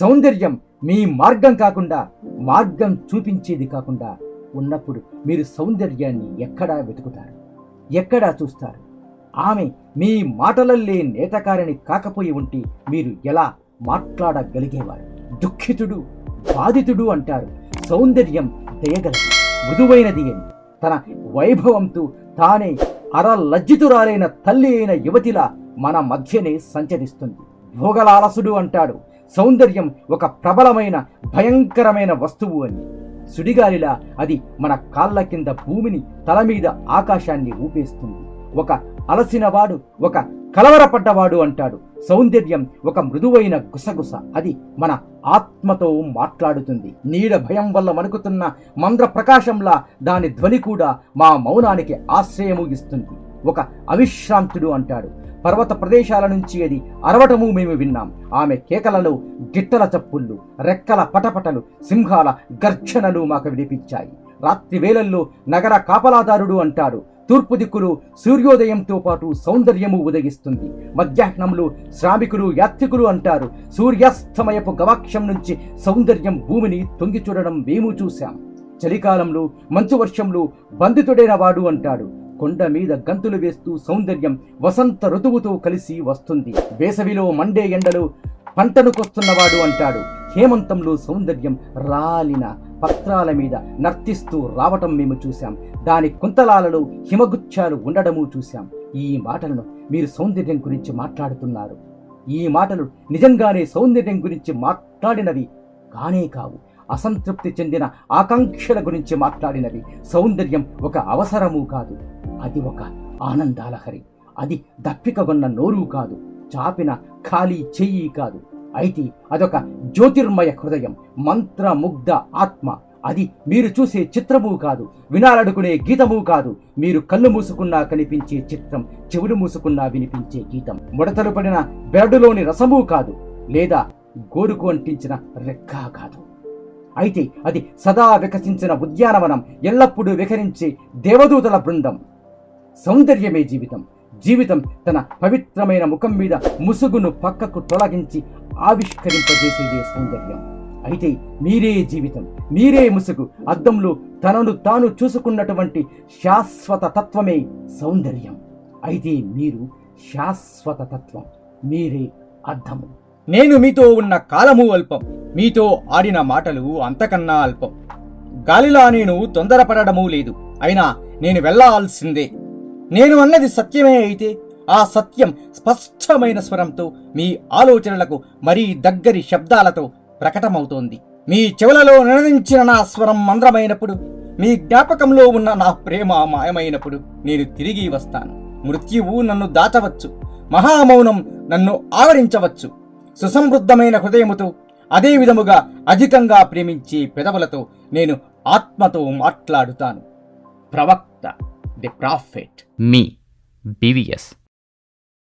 సౌందర్యం మీ మార్గం కాకుండా మార్గం చూపించేది కాకుండా ఉన్నప్పుడు మీరు సౌందర్యాన్ని ఎక్కడా వెతుకుతారు ఎక్కడా చూస్తారు. ఆమె మీ మాటలల్లే నేతకారిని కాకపోయి ఉంటే మీరు ఎలా మాట్లాడగలిగేవారు? దుఃఖితుడు బాధితుడు అంటారు. సౌందర్యం దయగలది మృదువైనది అని. తన వైభవంతో తానే అరలజ్జితురాలైన తల్లి అయిన యువతిలా మన మధ్యనే సంచరిస్తుంది. భోగలాలసుడు అంటాడు. సౌందర్యం ఒక ప్రబలమైన భయంకరమైన వస్తువు అని. సుడిగాలిలా అది మన కాళ్ళ కింద భూమిని తల మీద ఆకాశాన్ని ఊపేస్తుంది. ఒక అలసినవాడు ఒక కలవరపడ్డవాడు అంటాడు. సౌందర్యం ఒక మృదువైన గుసగుస. అది మన ఆత్మతో మాట్లాడుతుంది. నీడ భయం వల్ల వణుకుతున్న మంద్ర ప్రకాశంలా దాని ధ్వని కూడా మా మౌనానికి ఆశ్రయము ఇస్తుంది. ఒక అవిశ్రాంతుడు అంటాడు. పర్వత ప్రదేశాల నుంచి అది అరవటము మేము విన్నాం. ఆమె కేకలలో గిట్టల చప్పుళ్ళు రెక్కల పటపటలు సింహాల గర్జనలు మాకు వినిపించాయి. రాత్రి వేళల్లో నగర కాపలాదారుడు అంటాడు తూర్పు దిక్కులు సూర్యోదయంతో పాటు సౌందర్యము ఉదగిస్తుంది మధ్యాహ్నంలో శ్రామికులు యాత్రికులు అంటారు సూర్యాస్తమయపు గవాక్షం నుంచి సౌందర్యం భూమిని తొంగి చూడడం మేము చూశాం. చలికాలంలో మంచు వర్షంలో బంధితుడైన వాడు అంటాడు కొండ మీద గంతులు వేస్తూ సౌందర్యం వసంత ఋతువుతో కలిసి వస్తుంది. వేసవిలో మండే ఎండలు పంటనుకొస్తున్నవాడు అంటాడు. హేమంతంలో సౌందర్యం రాలిన పత్రాల మీద నర్తిస్తూ రావటం మేము చూశాం. దాని కుంతలాలలో హిమగుచ్చాలు ఉండడము చూశాం. ఈ మాటలను మీరు సౌందర్యం గురించి మాట్లాడుతున్నారు. ఈ మాటలు నిజంగానే సౌందర్యం గురించి మాట్లాడినవి కానే కావు. అసంతృప్తి చెందిన ఆకాంక్షల గురించి మాట్లాడినవి. సౌందర్యం ఒక అవసరము కాదు. అది ఒక ఆనందాలహరి. అది దప్పికగొన్న నోరు కాదు చాపిన ఖాళీ చెయ్యి కాదు. అయితే అదొక జ్యోతిర్మయ హృదయం మంత్రముగ్ధ ఆత్మ. అది మీరు చూసే చిత్రము కాదు వినాలడుకునే గీతము కాదు. మీరు కళ్ళు మూసుకున్నా కనిపించే చిత్రం చెవులు మూసుకున్నా వినిపించే గీతం. ముడతలు పడిన బెరడులోని రసము కాదు లేదా గోరుకు అంటించిన రెక్క కాదు. అయితే అది సదా వికసించిన ఉద్యానవనం ఎల్లప్పుడూ వికరించే దేవదూతల బృందం. సౌందర్యమే జీవితం. జీవితం తన పవిత్రమైన ముఖం మీద ముసుగును పక్కకు తొలగించి ఆవిష్కరింపజేసేదే సౌందర్యం. అయితే మీరే జీవితం మీరే ముసుగు. అద్దంలో తనను తాను చూసుకున్నటువంటి శాశ్వత తత్వమే సౌందర్యం. అయితే మీరు శాశ్వత తత్వం మీరే అర్థము. నేను మీతో ఉన్న కాలము అల్పం మీతో ఆడిన మాటలు అంతకన్నా అల్పం. గాలిలా నేను తొందరపడడమూ లేదు అయినా నేను వెళ్ళాల్సిందే. నేను అన్నది సత్యమే అయితే ఆ సత్యం స్పష్టమైన స్వరంతో మీ ఆలోచనలకు మరీ దగ్గరి శబ్దాలతో ప్రకటమవుతోంది. మీ చెవులలో నినదించిన నా స్వరం మంద్రమైనప్పుడు మీ జ్ఞాపకంలో ఉన్న నా ప్రేమ మాయమైనప్పుడు నేను తిరిగి వస్తాను. మృత్యువు నన్ను దాచవచ్చు. మహామౌనం నన్ను ఆవరించవచ్చు. సుసమృద్ధమైన హృదయముతో అదే విధముగా అధికంగా ప్రేమించే పెదవులతో నేను ఆత్మతో మాట్లాడుతాను. ప్రవక్త the Prophet. Me, BVS.